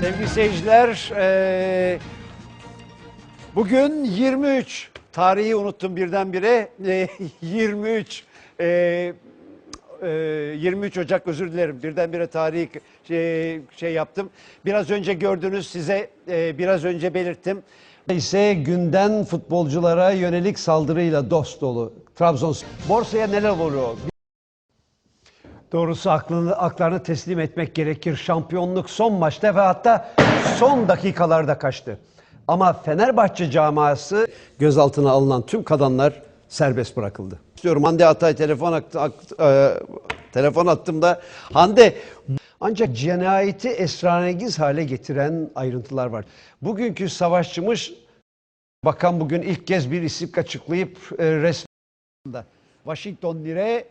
Sevgili seyirciler, eee, bugün 23. Tarihi unuttum birdenbire. Eee, 23. eee, eee, 23 Ocak özür dilerim. Birdenbire tarihi şey, şey yaptım. Biraz önce gördünüz size eee, biraz önce belirttim. ise günden futbolculara yönelik saldırıyla dost dolu. Trabzonspor borsaya neler oluyor? Doğrusu aklını, aklarını teslim etmek gerekir. Şampiyonluk son maçta ve hatta son dakikalarda kaçtı. Ama Fenerbahçe camiası gözaltına alınan tüm kadınlar serbest bırakıldı. İstiyorum Hande Atay telefon aktı, akt- e, telefon attığımda Hande ancak cinayeti esrarengiz hale getiren ayrıntılar var. Bugünkü savaşçımız bakan bugün ilk kez bir isim açıklayıp e, resmen Washington Nire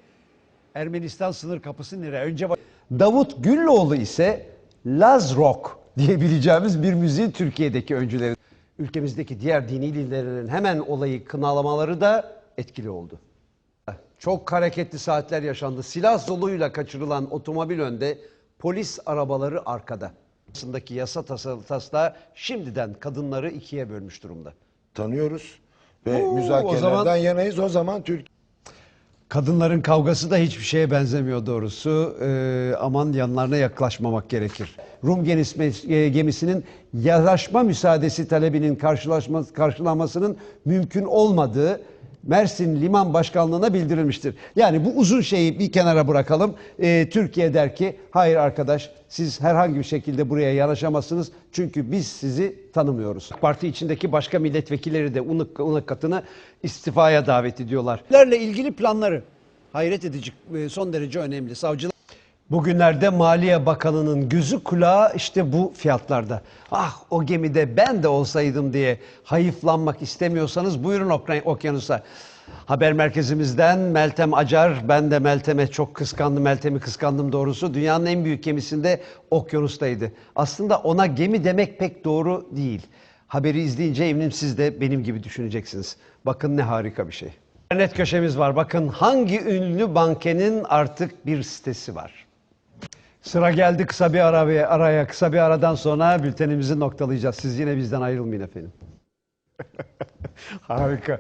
Ermenistan sınır kapısı nere? Önce Davut Güllüoğlu ise Laz Rock diyebileceğimiz bir müziğin Türkiye'deki öncüleri. Ülkemizdeki diğer dini liderlerin hemen olayı kınalamaları da etkili oldu. Çok hareketli saatler yaşandı. Silah soluyla kaçırılan otomobil önde, polis arabaları arkada. Arasındaki yasa taslağı şimdiden kadınları ikiye bölmüş durumda. tanıyoruz ve Oo, müzakerelerden o zaman- yanayız. O zaman Türk Kadınların kavgası da hiçbir şeye benzemiyor doğrusu. Ee, aman yanlarına yaklaşmamak gerekir. Rum e, gemisinin yanaşma müsaadesi talebinin karşılaşma, karşılanmasının mümkün olmadığı Mersin Liman Başkanlığı'na bildirilmiştir. Yani bu uzun şeyi bir kenara bırakalım. Ee, Türkiye der ki hayır arkadaş siz herhangi bir şekilde buraya yanaşamazsınız çünkü biz sizi tanımıyoruz. Parti içindeki başka milletvekilleri de unuk, unuk katını istifaya davet ediyorlar. Lerle ilgili planları hayret edici e, son derece önemli. Savcılar Bugünlerde Maliye Bakanı'nın gözü kulağı işte bu fiyatlarda. Ah o gemide ben de olsaydım diye hayıflanmak istemiyorsanız buyurun okyanusa. Haber merkezimizden Meltem Acar, ben de Meltem'e çok kıskandım, Meltem'i kıskandım doğrusu. Dünyanın en büyük gemisinde okyanustaydı. Aslında ona gemi demek pek doğru değil. Haberi izleyince eminim siz de benim gibi düşüneceksiniz. Bakın ne harika bir şey. İnternet köşemiz var. Bakın hangi ünlü bankenin artık bir sitesi var. Sıra geldi kısa bir araya, araya. Kısa bir aradan sonra bültenimizi noktalayacağız. Siz yine bizden ayrılmayın efendim. Harika.